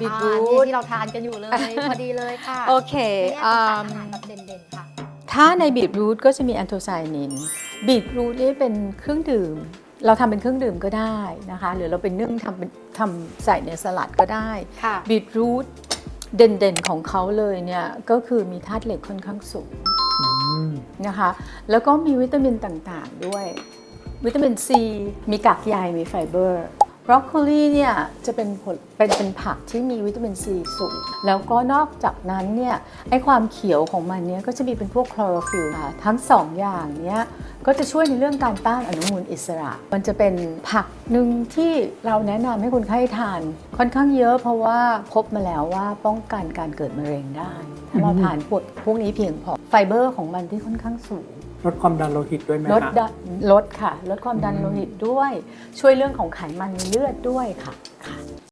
บีทอ่ารูนี่ท ที่เราทานกันอยู่เลย พอดีเลยค่ะโอเคในแง่ของสารอาหารแบบเด่นๆค่ะ ถ้าในบีทรูทก็จะมีแอนโทไซานิน บีทรูทนี่เป็นเครื่องดื่ม เราทำเป็นเครื่องดื่มก็ได้นะคะ หรือเราเป็นนึ่งทำเป็นทำใส่ในสลัดก็ได้ ค่ะ บีทรูทเด่นๆของเขาเลยเนี่ย ก็คือมีธาตุเหล็กค่อนข้างสูงอืมนะคะ แล้วก็มีวิตามินต่างๆด้วย วิตามินซี มีกากใยมีไฟเบอร์บ รอกโคลีเนี่ยจะเป็นผลเป็นเป็นผักที่มีวิตามินซีสูง แล้วก็นอกจากนั้นเนี่ยไอความเขียวของมันเนี่ยก็จะมีเป็นพวกคลอโรฟิลล์ค่ะทั้งสองอย่างเนี้ยก็จะช่วยในเรื่องการต้านอนุมูลอิสระ มันจะเป็นผักหนึ่งที่เราแนะนำให้คนไข้ทาน ค่อนข้างเยอะเพราะว่าพบมาแล้วว่าป้องกันการเกิดมะเร็งได้ ถ้าเราทานพวกพวกนี้เพียงพอไฟเบอร์ของมันที่ค่อนข้างสูง ลดความดันโลหิตด้วยไหมลดคะลดค่ะ ลดความดันโลหิตด้วย ช่วยเรื่องของไขมันในเลือดด้วยค่ะค่ะ